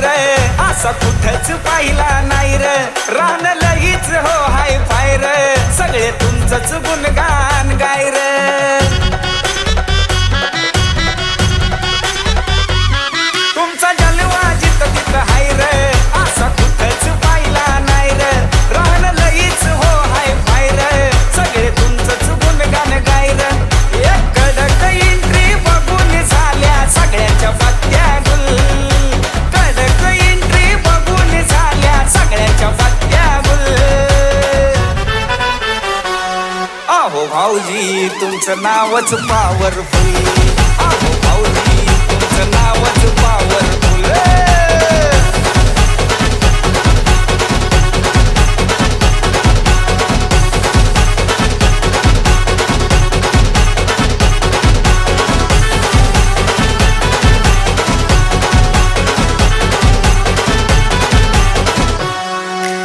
रे. असा कुठंच पाहिला नाही रे. रान लईच हो हाय फाय रे. सगळे तुमचंच गुण भाऊजी तुमचं नावच पावरफुल भाऊजी तुमचं नावच पॉवरफुल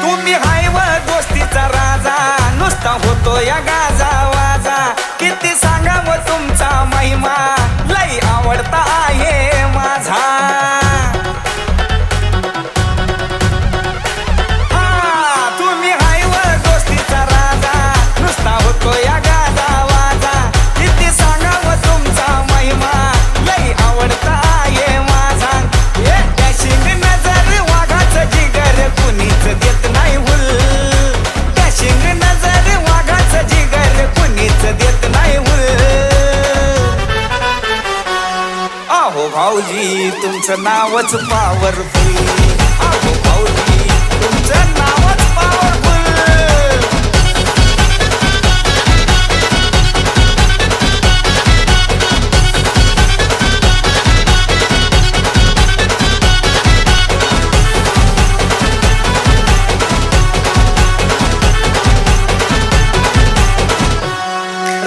तुम्ही हायव व गोष्टीचा राजा नुसता होतो या गाजा भाऊजी तुमचं नावच पावरफुल अहो तुमचं नावच पॉवरफुल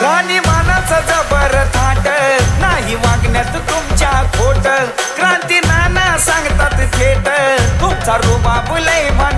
राणी मानाचं जबर थाट नाही वागण्यात तुमच्या खोट. सांगतात तुमचा रुबाब लय म्हण